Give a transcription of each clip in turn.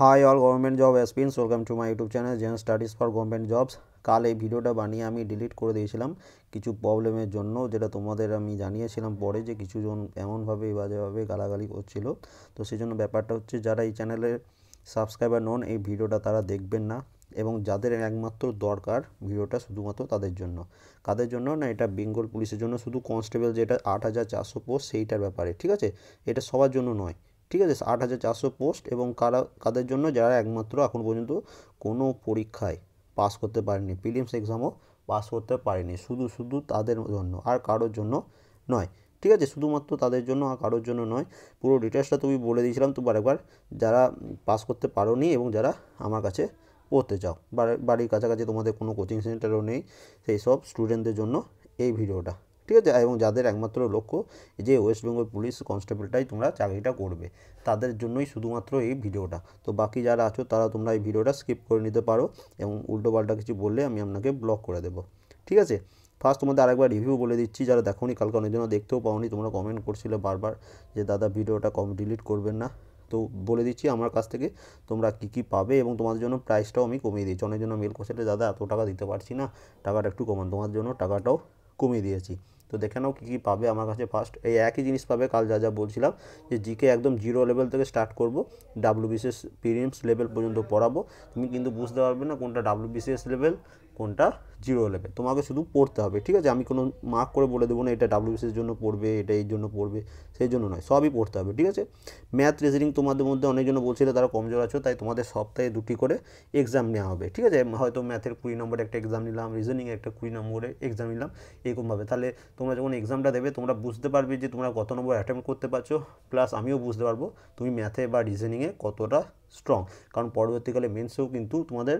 High all government job aspirants welcome to my YouTube channel gen studies for government jobs কাল এই ভিডিওটা বানিয়ে আমি ডিলিট করে দিয়েছিলাম। কিছু প্রবলেমের জন্য, যেটা তোমাদের আমি জানিয়েছিলাম পরে যে কিছুজন এমনভাবে বাজেভাবে গালাগালি করছিল। তো সেই জন্য ব্যাপারটা হচ্ছে, যারা এই চ্যানেলের সাবস্ক্রাইবার নন, এই ভিডিওটা তারা দেখবেন না। এবং যাদের একমাত্র দরকার ভিডিওটা শুধুমাত্র তাদের জন্য। কাদের জন্য না, এটা বেঙ্গল পুলিশের জন্য। শুধু কনস্টেবল যেটা আট হাজার চারশো পোস্ট সেইটার ব্যাপারে, ঠিক আছে? এটা সবার জন্য নয়। ঠিক আছে, আট হাজার চারশো পোস্ট এবং কারা, কাদের জন্য যারা একমাত্র এখন পর্যন্ত কোনো পরীক্ষায় পাস করতে পারেনি, প্রিলিমস এক্সামও পাস করতে পারেনি, শুধু শুধু তাদের জন্য আর কারোর জন্য নয়, ঠিক আছে, শুধুমাত্র তাদের জন্য আর কারোর জন্য নয়, পুরো ডিটেলসটা তুমি বলে দিয়েছিলাম, তো একবার যারা পাস করতে পারো নি এবং যারা আমার কাছে পড়তে চাও বাড়ির কাছাকাছি তোমাদের কোনো কোচিং সেন্টারও নেই, সেই সব স্টুডেন্টদের জন্য এই ভিডিওটা। ঠিক আছে? এবং যাদের একমাত্র লক্ষ্য যে ওয়েস্ট বেঙ্গল পুলিশ কনস্টেবলটাই তোমরা চাকরিটা করবে, তাদের জন্যই শুধুমাত্র এই ভিডিওটা। তো বাকি যারা আছো, তারা তোমরা এই ভিডিওটা স্কিপ করে নিতে পারো এবং উল্টোপাল্টা কিছু বললে আমি আপনাকে ব্লক করে দেবো। ঠিক আছে? ফার্স্ট তোমাদের আরেকবার রিভিউ বলে দিচ্ছি, যারা দেখোনি, কালকে অনেক জন্য দেখতেও পাওনি, তোমরা কমেন্ট করছিলে বারবার যে, দাদা, ভিডিওটা কম ডিলিট করবেন না। তো বলে দিচ্ছি, আমার কাছ থেকে তোমরা কী কী পাবে এবং তোমাদের জন্য প্রাইসটাও আমি কমিয়ে দিচ্ছি। অনেক জন্য মেল করছিলে দাদা, এত টাকা দিতে পারছি না, টাকাটা একটু কমান। তোমার জন্য টাকাটাও কমিয়ে দিয়েছি। তো দেখে নাও কী কী পাবে আমার কাছে ফার্স্ট এই একই জিনিস পাবে, কাল যা যা বলছিলাম যে জিকে একদম জিরো লেভেল থেকে স্টার্ট করব। ডাব্লু বিসিএস প্রিলিমস লেভেল পর্যন্ত পড়াবো। তুমি কিন্তু বুঝতে পারবে না কোনটা ডাব্লু বিসিএস লেভেল কোনটা জিরো লেভেল। তোমাকে শুধু পড়তে হবে, ঠিক আছে? আমি কোনো মার্ক করে বলে দেবো না, এটা ডাব্লিউবিসির জন্য পড়বে, এটা এই জন্য পড়বে, সেই জন্য নয়, সবই পড়তে হবে, ঠিক আছে? ম্যাথ রিজনিং তোমাদের মধ্যে অনেকজন বলছিল, তারা কমজোর আছো, তাই তোমাদের সপ্তাহে দুটি করে এক্সাম নেওয়া হবে, ঠিক আছে? হয়তো ম্যাথের কুড়ি নম্বরে একটা এক্সাম নিলাম রিজনিংয়ে একটা কুড়ি নম্বরে এক্সাম নিলাম এরকমভাবে তাহলে তোমরা যখন এক্সামটা দেবে, তোমরা বুঝতে পারবে যে তোমরা কত নম্বর অ্যাটেম্প করতে পারছ প্লাস আমিও বুঝতে পারব তুমি ম্যাথে বা রিজনিংয়ে কতটা স্ট্রং কারণ পরবর্তীকালে মেন্সেও কিন্তু তোমাদের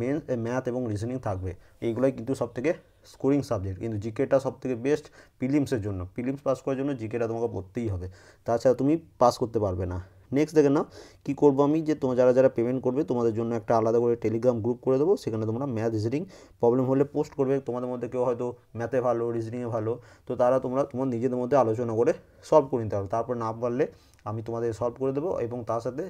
মেন ম্যাথ এবং রিজনিং থাকবে। এইগুলোই কিন্তু সবথেকে স্কোরিং সাবজেক্ট কিন্তু জিকেটা সব থেকে বেস্ট প্রিলিমসের জন্য। প্রিলিমস পাস করার জন্য জিকেটা তোমাকে পড়তেই হবে। তাছাড়া তুমি পাস করতে পারবে না। নেক্সট দেখে নাও, কী করব আমি? যে তোমার যারা যারা পেমেন্ট করবে, তোমাদের জন্য একটা আলাদা করে টেলিগ্রাম গ্রুপ করে দেবো। সেখানে তোমরা ম্যাথ রিজনিং প্রবলেম হলে পোস্ট করবে। তোমাদের মধ্যে কেউ হয়তো ম্যাথে ভালো রিজনিংয়ে ভালো, তো তারা তোমরা, তোমার নিজেদের মধ্যে আলোচনা করে সলভ করে নিতে পারো। তারপর না পারলে আমি তোমাদের সলভ করে দেবো এবং তার সাথে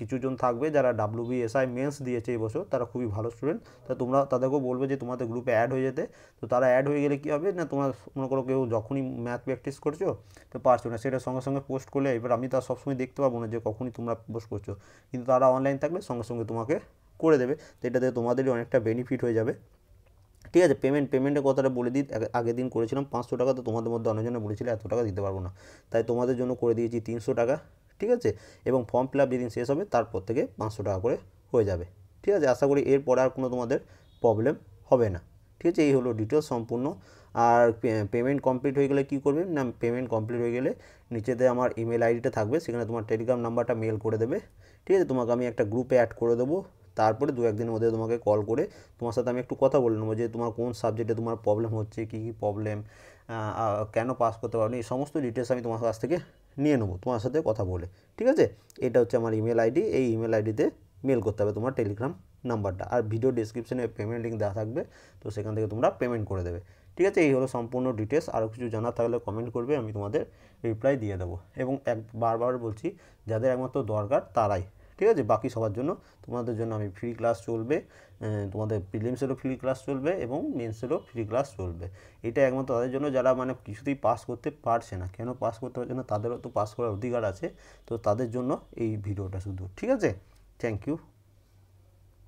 কিছুজন থাকবে, যারা ডাব্লিউ বিএসআই মেন্স দিয়েছে এই বছর, তারা খুবই ভালো স্টুডেন্ট তা তোমরা তাদেরকেও বলবে যে তোমাদের গ্রুপে অ্যাড হয়ে যেতে। তো তারা অ্যাড হয়ে গেলে কী হবে? না তোমরা মনে করো কেউ যখনই ম্যাথ প্র্যাকটিস করছ, তো পারছ না। সেটা সঙ্গে সঙ্গে পোস্ট করলে, এবার আমি তো সবসময় দেখতে পাবো না যে কখনই তোমরা পোস্ট করছ। কিন্তু তারা অনলাইন থাকলে সঙ্গে সঙ্গে তোমাকে করে দেবে। তো এটাতে তোমাদেরই অনেকটা বেনিফিট হয়ে যাবে। ঠিক আছে? পেমেন্ট পেমেন্টের কথাটা বলে দিই। আগের দিন করেছিলাম পাঁচশো টাকা, তো তোমাদের মধ্যে অনেকজনে বলেছিল, এত টাকা দিতে পারব না। তাই তোমাদের জন্য করে দিয়েছি তিনশো টাকা। ঠিক আছে? এবং ফর্ম ফিল আপ যেদিন শেষ হবে, তারপর থেকে পাঁচশো টাকা করে হয়ে যাবে। ঠিক আছে? আশা করি এরপরে আর কোনো তোমাদের প্রবলেম হবে না। ঠিক আছে? এই হলো ডিটেলস সম্পূর্ণ। আর পেমেন্ট কমপ্লিট হয়ে গেলে কী করবে? না পেমেন্ট কমপ্লিট হয়ে গেলে নিচেতে আমার ইমেল আইডিটা থাকবে, সেখানে তোমার টেলিগ্রাম নাম্বারটা মেল করে দেবে। ঠিক আছে? তোমাকে আমি একটা গ্রুপে অ্যাড করে দেবো। তারপরে দু একদিনের মধ্যে তোমাকে কল করে তোমার সাথে আমি একটু কথা বলে নেব যে তোমার কোন সাবজেক্টে তোমার প্রবলেম হচ্ছে, কী কী প্রবলেম কেন পাস করতে পারো এই সমস্ত ডিটেলস আমি তোমার কাছ থেকে নিয়ে নেব তোমার সাথে কথা বলে। ঠিক আছে? এটা হচ্ছে আমার ইমেল আইডি এই ইমেল আইডিতে মেল করতে হবে তোমার টেলিগ্রাম নাম্বারটা আর ভিডিও ডিসক্রিপশনে পেমেন্ট লিঙ্ক দেওয়া থাকবে, তো সেখান থেকে তোমরা পেমেন্ট করে দেবে। ঠিক আছে? এই হলো সম্পূর্ণ ডিটেলস আরও কিছু জানার থাকলে কমেন্ট করবে, আমি তোমাদের রিপ্লাই দিয়ে দেবো। এবং এক, বারবার বলছি, যাদের একমাত্র দরকার তারাই। ঠিক আছে? বাকি সবার জন্য তোমাদের জন্য আমি ফ্রি ক্লাস চলবে তোমাদের প্রিলিমসেরও ফ্রি ক্লাস চলবে এবং মেন্সেরও ফ্রি ক্লাস চলবে। এটা একমাত্র তাদের জন্য যারা মানে কিছুতেই পাস করতে পারছে না। কেন পাস করতে পারছে না? তাদেরও তো পাস করার অধিকার আছে। তো তাদের জন্য এই ভিডিওটা শুধু। ঠিক আছে? Thank you